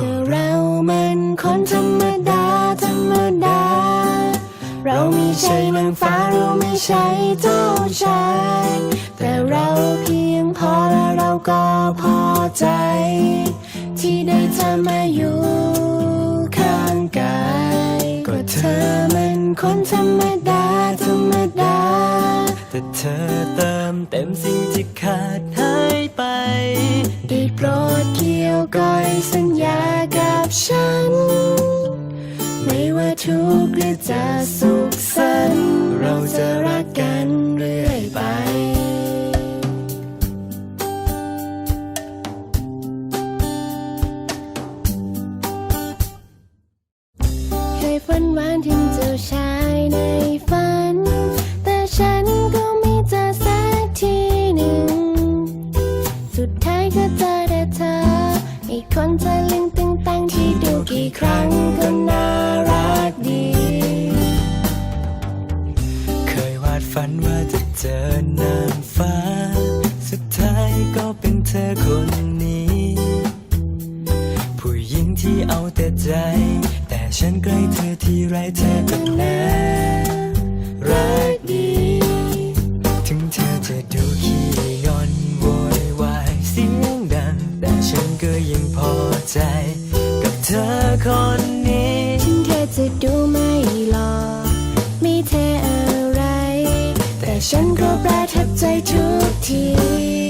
ก็เรามันคนธรรมดา ธรรมดา เราไม่ใช่นางฟ้าเราไม่ใช่เจ้าชายแต่เราเพียงพอและเราก็พอใจ ที่ได้เธอมาอยู่ข้างกายก็เธอมันคนธรรมดา ธรรมดา แต่เธอเติมเต็มสิ่งที่ขาดหาย ไปได้โปรดเกี่ยวก้อยสัญญากับฉัน ไม่ว่าทุกข์หรือจะสุขสันต์เราจะรักกันเรื่อยไปเคยฝันหวานถึงเจ้าชาย ไอคนจะลึงตึงตังที่ดูกี่ครั้งก็น่ารักดี เคยวาดฝันว่าจะเจอนางฟ้า สุดท้ายก็เป็นเธอคนนี้ ผู้หญิงที่เอาแต่ใจ แต่ฉันใกล้เธอที่ไรเธอก็น่ารักดี ใจกับเธอคนนี้ถึงเธอจะดูไม่หล่อไม่เท่อะไร แต่ฉันก็ประทับใจทุกที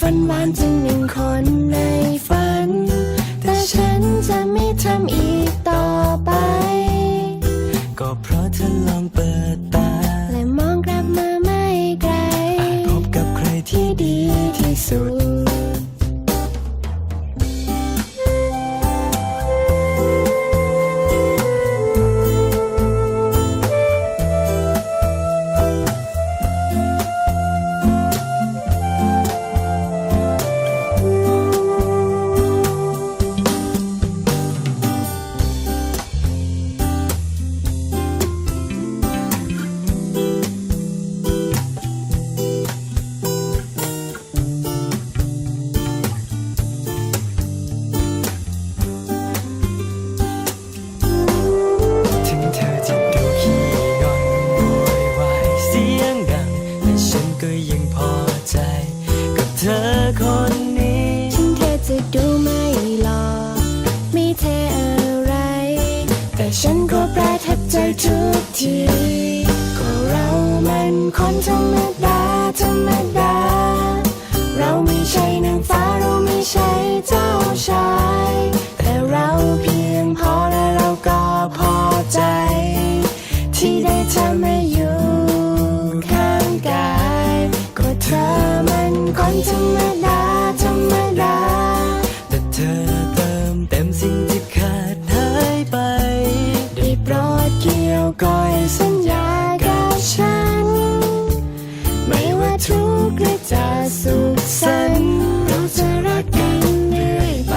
ฝันหวานจึงหนึ่งคนในฝัน แต่ฉันจะไม่ทำอีกต่อไป บใจทุกทีก็เรามันคนธรรมดาธรรมดา เราไม่ใช่นางฟ้าเราไม่ใช่เจ้าชาย แต่เราเพียงพอและเราก็พอใจ ที่ได้เธอมาอยู่ข้างกายก็เธอมันคนธรรมดาธรรมดา แต่เธอเติมเต็มสิ่งที่ ทุกข์และจะสุขสันต์เราจะรักกันเรื่อยไป